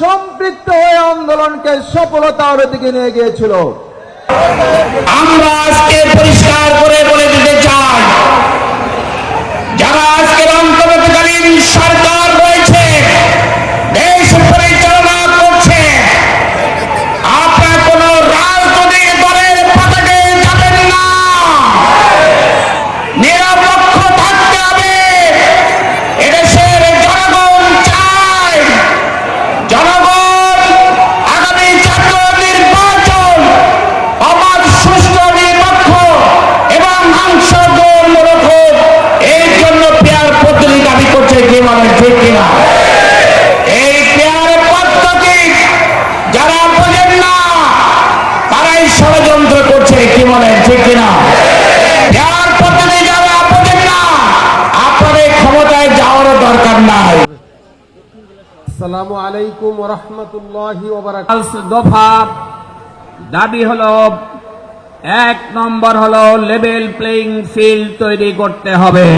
সম্পৃক্ত হয়ে আন্দোলনকে সফলতার দিকে নিয়ে গিয়েছিল। আমরা আজকে পরিষ্কার করে বলে দিতে চাই, যারা আজকে আসসালামু আলাইকুম রহমতুল্লাহি দফা দাবি হলো, এক নম্বর হলো লেভেল প্লেইং ফিল্ড তৈরি করতে হবে।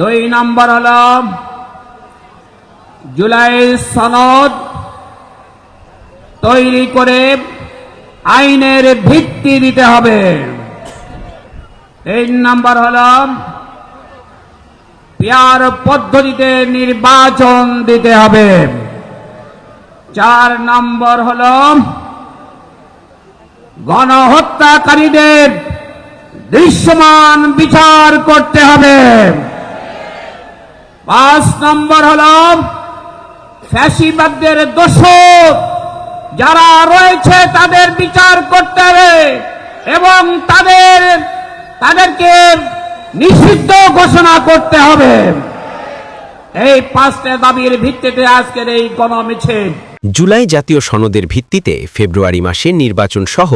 দুই নম্বর হলো, জুলাই সনদ তৈরি করে আইনের ভিত্তি দিতে হবে। তিন নম্বর হলো পেয়ার পদ্ধতিতে নির্বাচন দিতে হবে। চার নম্বর হল গণহত্যাকারীদের দৃশ্যমান বিচার করতে হবে। পাঁচ নম্বর হল ফ্যাসিবাদদের দোষক যারা রয়েছে তাদের বিচার করতে হবে এবং তাদের, তাদেরকে নিষিদ্ধ ঘোষণা করতে হবে। এই পাঁচটা দাবির ভিত্তিতে আজকের এই গণমিছিল। জুলাই জাতীয় সনদের ভিত্তিতে ফেব্রুয়ারি মাসে নির্বাচন সহ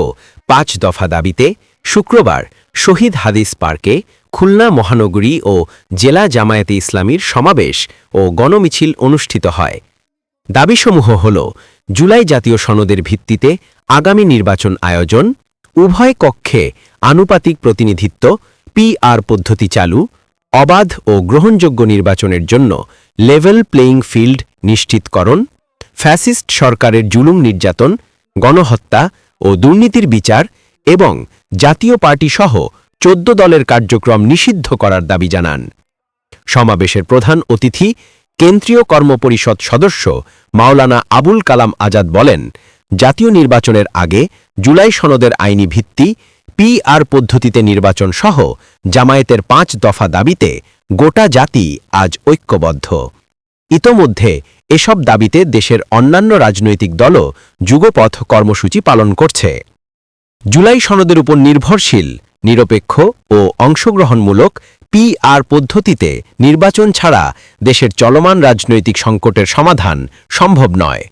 পাঁচ দফা দাবিতে শুক্রবার শহীদ হাদিস পার্কে খুলনা মহানগরী ও জেলা জামায়াতে ইসলামীর সমাবেশ ও গণমিছিল অনুষ্ঠিত হয়। দাবিসমূহ হল জুলাই জাতীয় সনদের ভিত্তিতে আগামী নির্বাচন আয়োজন, উভয় কক্ষে আনুপাতিক প্রতিনিধিত্ব পিআর পদ্ধতি চালু, অবাধ ও গ্রহণযোগ্য নির্বাচনের জন্য লেভেল প্লেয়িং ফিল্ড নিশ্চিতকরণ ফ্যাসিস্ট সরকারের জুলুম নির্যাতন, গণহত্যা ও দুর্নীতির বিচার এবং জাতীয় পার্টি সহ চোদ্দ দলের কার্যক্রম নিষিদ্ধ করার দাবি জানান। সমাবেশের প্রধান অতিথি কেন্দ্রীয় কর্মপরিষদ সদস্য মাওলানা আবুল কালাম আজাদ বলেন, জাতীয় নির্বাচনের আগে জুলাই সনদের আইনি ভিত্তি পিআর পদ্ধতিতে নির্বাচন সহ জামায়াতের পাঁচ দফা দাবিতে গোটা জাতি আজ ঐক্যবদ্ধ। ইতোমধ্যে এসব দাবিতে দেশের অন্যান্য রাজনৈতিক দলও যুগপথ কর্মসূচি পালন করছে। জুলাই সনদের উপর নির্ভরশীল, নিরপেক্ষ ও অংশগ্রহণমূলক পিআর পদ্ধতিতে নির্বাচন ছাড়া দেশের চলমান রাজনৈতিক সংকটের সমাধান সম্ভব নয়।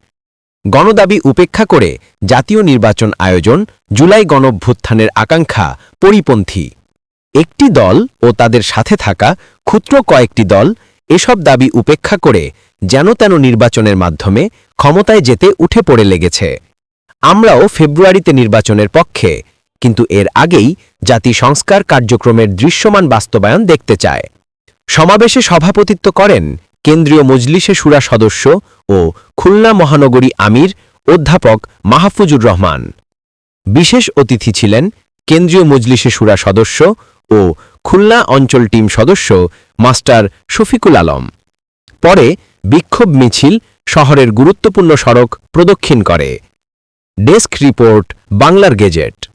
গণদাবি উপেক্ষা করে জাতীয় নির্বাচন আয়োজন, জুলাই গণভ্যুত্থানের আকাঙ্ক্ষা, পরিপন্থী। একটি দল ও তাদের সাথে থাকা ক্ষুদ্র কয়েকটি দল এসব দাবি উপেক্ষা করে যেন তেন নির্বাচনের মাধ্যমে ক্ষমতায় যেতে উঠে পড়ে লেগেছে। আমরাও ফেব্রুয়ারিতে নির্বাচনের পক্ষে, কিন্তু এর আগেই জাতি সংস্কার কার্যক্রমের দৃশ্যমান বাস্তবায়ন দেখতে চায়। সমাবেশে সভাপতিত্ব করেন কেন্দ্রীয় মজলিসে সুরা সদস্য ও খুলনা মহানগরী আমির অধ্যাপক মাহফুজুর রহমান। বিশেষ অতিথি ছিলেন কেন্দ্রীয় মজলিসে সুরা সদস্য ও খুলনা অঞ্চল টিম সদস্য মাস্টার শফিকুল আলম। পরে বিক্ষোভ মিছিল শহরের গুরুত্বপূর্ণ সড়ক প্রদক্ষিণ করে। ডেস্ক রিপোর্ট, বাংলার গেজেট।